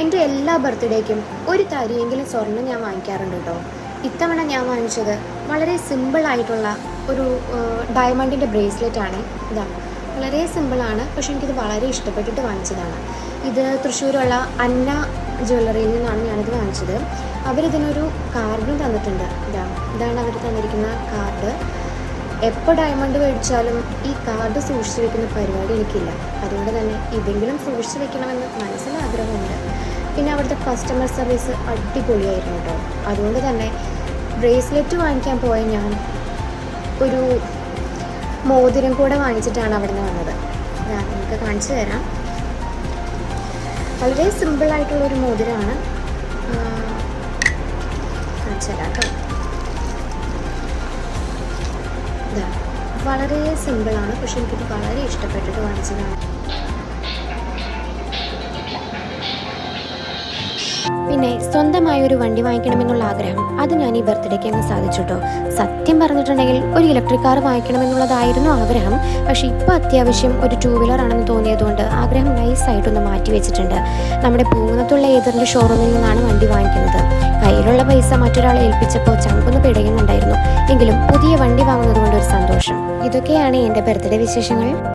എന്റെ എല്ലാ ബർത്ത്ഡേക്കും ഒരു തരിയെങ്കിലും സ്വർണം ഞാൻ വാങ്ങിക്കാറുണ്ട് കേട്ടോ. ഇത്തവണ ഞാൻ വാങ്ങിച്ചത് വളരെ സിമ്പിളായിട്ടുള്ള ഒരു ഡയമണ്ടിന്റെ ബ്രേസ്ലെറ്റ് ആണ്. ഇതാണ് വളരെ സിമ്പിളാണ് പക്ഷെ എനിക്കിത് വളരെ ഇഷ്ടപ്പെട്ടിട്ട് വാങ്ങിച്ചതാണ്. ഇത് തൃശ്ശൂരുള്ള അന്ന ജ്വല്ലറിയിൽ നിന്നാണ് ഞാനിത് വാങ്ങിച്ചത്. അവരിതിനൊരു കാർഡും തന്നിട്ടുണ്ട്. ഇതാ ഇതാണ് അവർ തന്നിരിക്കുന്ന കാർഡ് എപ്പോൾ ഡയമണ്ട് മേടിച്ചാലും ഈ കാർഡ് സൂക്ഷിച്ചു വെക്കുന്ന പരിപാടി എനിക്കില്ല. അതുകൊണ്ട് തന്നെ ഇതെങ്കിലും സൂക്ഷിച്ചു വെക്കണമെന്ന് പിന്നെ അവിടുത്തെ കസ്റ്റമർ സർവീസ് അടിപൊളിയായിരുന്നു കേട്ടോ. അതുകൊണ്ട് തന്നെ ബ്രേസ്ലെറ്റ് വാങ്ങിക്കാൻ പോയ ഞാൻ ഒരു മോതിരം കൂടെ വാങ്ങിച്ചിട്ടാണ് അവിടെ നിന്ന് വന്നത്. ഞാൻ നിങ്ങൾക്ക് കാണിച്ചു തരാം. വളരെ സിമ്പിളായിട്ടുള്ളൊരു മോതിരമാണ്. കാണിച്ചു തരാം കേട്ടോ. വളരെ സിമ്പിളാണ് പക്ഷെ എനിക്കിത് വളരെ ഇഷ്ടപ്പെട്ടിട്ട് വാങ്ങിച്ചതാണ്. പിന്നെ സ്വന്തമായ ഒരു വണ്ടി വാങ്ങിക്കണമെന്നുള്ള ആഗ്രഹം. അത് ഞാൻ ഈ ബർത്ത്ഡേക്ക് അങ്ങ് സാധിച്ചു സത്യം പറഞ്ഞിട്ടുണ്ടെങ്കിൽ ഒരു ഇലക്ട്രിക് കാർ വാങ്ങിക്കണമെന്നുള്ളതായിരുന്നു ആഗ്രഹം. പക്ഷെ ഇപ്പോൾ അത്യാവശ്യം ഒരു ടൂ വീലർ ആണെന്ന് തോന്നിയതുകൊണ്ട് ആഗ്രഹം നൈസായിട്ടൊന്ന് മാറ്റി വെച്ചിട്ടുണ്ട്. നമ്മുടെ പൂങ്ങത്തുള്ള ഏതറിന്റെ ഷോറൂമിൽ നിന്നാണ് വണ്ടി വാങ്ങിക്കുന്നത്. കയ്യിലുള്ള പൈസ മറ്റൊരാളെ ഏൽപ്പിച്ചപ്പോൾ ചങ്കൊന്ന് പിടയുന്നുണ്ടായിരുന്നു. എങ്കിലും പുതിയ വണ്ടി വാങ്ങുന്നത് കൊണ്ട് ഒരു സന്തോഷം. ഇതൊക്കെയാണ് എന്റെ ബർത്ത്ഡേ വിശേഷങ്ങൾ.